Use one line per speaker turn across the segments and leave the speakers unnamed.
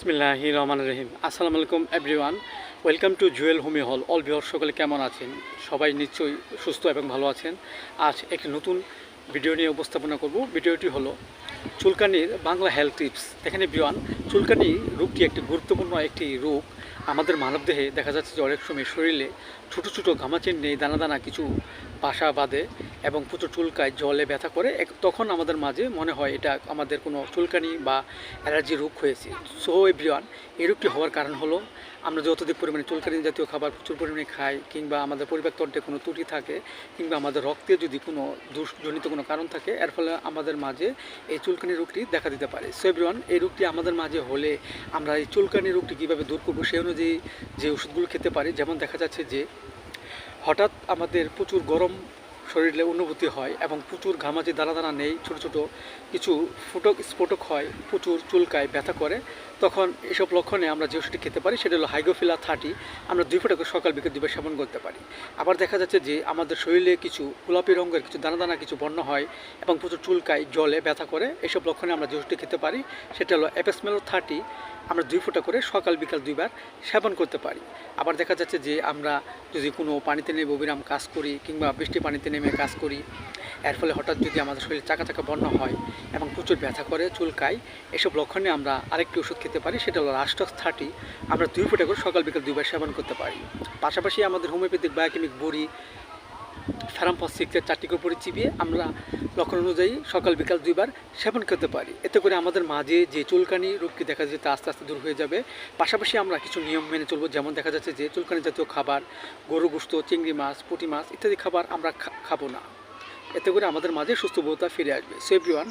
বিসমিল্লাহি রহমান রহিম। আসসালামু আলাইকুম এভরিওয়ান ওয়েলকাম টু জুয়েল হোমি হল অল বিহর সকলে কেমন আছেন? সবাই নিশ্চয়ই সুস্থ এবং ভালো আছেন। আজ একটি নতুন ভিডিও নিয়ে উপস্থাপনা করব। ভিডিওটি হলো চুলকানির বাংলা হেলথ টিপস এখানে বিওয়ান চুলকানি রোগটি একটি গুরুত্বপূর্ণ একটি রোগ। আমাদের মানবদেহে দেখা যাচ্ছে যে অনেক সময় শরীরে ছোটো ছোটো ঘামাচিন নেই দানা দানা কিছু বাসা বাঁধে এবং প্রচুর চুলকায় জলে ব্যথা করে। তখন আমাদের মাঝে মনে হয় এটা আমাদের কোনো চুলকানি বা অ্যালার্জি রোগ হয়েছে। সো এভরিওয়ান এই রোগটি হওয়ার কারণ হলো আমরা যে অত্যধিক পরিমাণে চুলকানি জাতীয় খাবার প্রচুর পরিমাণে খাই কিংবা আমাদের পরিবারতন্ত্রে কোনো ত্রুটি থাকে কিংবা আমাদের রক্তে যদি কোনো দোষজনিত কোনো কারণ থাকে, এর ফলে আমাদের মাঝে এই চুলকানি রোগটি দেখা দিতে পারে। সো এভরিওয়ান এই রোগটি আমাদের মাঝে হলে আমরা এই চুলকানি রোগটি কীভাবে দূর করব সেই অনুযায়ী যে ওষুধগুলো খেতে পারি, যেমন দেখা যাচ্ছে যে হঠাৎ আমাদের প্রচুর গরম শরীরে অনুভূতি হয় এবং প্রচুর ঘামাচি দানা দানা নেই, ছোট ছোট কিছু ফুটক, স্ফোটক হয়, প্রচুর চুলকায়, ব্যথা করে। তখন এসব লক্ষণে আমরা যে ওষুধটি খেতে পারি সেটা হলো হাইগোফিলা থার্টি। আমরা দুই ফোঁটা করে সকাল বিকেল দুবার সেবন করতে পারি। আবার দেখা যাচ্ছে যে আমাদের শরীরে কিছু গোলাপি রঙের কিছু দানা দানা কিছু বর্ণ হয় এবং প্রচুর চুলকায়, জলে ব্যথা করে। এসব লক্ষণে আমরা যে ওষুধটি খেতে পারি সেটা হলো অ্যাপেসমেলো থার্টি। আমরা দুই ফোঁটা করে সকাল বিকাল দুইবার সেবন করতে পারি। আবার দেখা যাচ্ছে যে আমরা যদি কোনো পানিতে নেমে অবিরাম কাজ করি কিংবা বৃষ্টি পানিতে নেমে কাজ করি। এর ফলে হঠাৎ যদি আমাদের শরীরে চাকা চাকা বর্ণ হয় এবং প্রচুর ব্যথা করে, চুলকায়, এসব লক্ষণে আমরা আরেকটি ওষুধ খেতে পারি, সেটা হলো রাষ্ট্রক্স থার্টি আমরা দুই ফুটে করে সকাল বিকাল দুইবার সেবন করতে পারি। পাশাপাশি আমাদের হোমিওপ্যাথিক বায়োকেমিক বড়ি ফেরামপাস সিক্সের চারটি করে চিবিয়ে আমরা লক্ষণ অনুযায়ী সকাল, বিকাল দুইবার সেবন করতে পারি। এতে করে আমাদের মাঝে যে চুলকানি রোগটি দেখা যাচ্ছে তা আস্তে আস্তে দূর হয়ে যাবে। পাশাপাশি আমরা কিছু নিয়ম মেনে চলবো। যেমন দেখা যাচ্ছে যে চুলকানি জাতীয় খাবার, গরু গোস্ত, চিংড়ি মাছ, পুঁটি মাছ ইত্যাদি খাবার আমরা খাব না। এতে করে আমাদের মাঝে সুস্থবোধতা ফিরে আসবে। সো এভরিওয়ান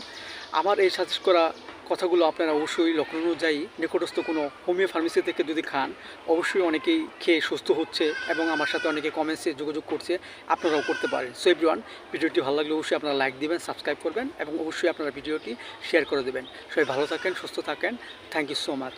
আমার এই সাজেস্ট করা কথাগুলো আপনারা অবশ্যই লক্ষণ অনুযায়ী নিকটস্থ কোনো হোমিও ফার্মেসি থেকে যদি খান, অবশ্যই অনেকেই খেয়ে সুস্থ হচ্ছে এবং আমার সাথে অনেকে কমেন্টসে যোগাযোগ করছে, আপনারাও করতে পারেন। সো এভরিওয়ান ভিডিওটি ভালো লাগলে অবশ্যই আপনারা লাইক দিবেন সাবস্ক্রাইব করবেন এবং অবশ্যই আপনারা ভিডিওটি শেয়ার করে দেবেন। সবাই ভালো থাকেন, সুস্থ থাকেন। Thank you so much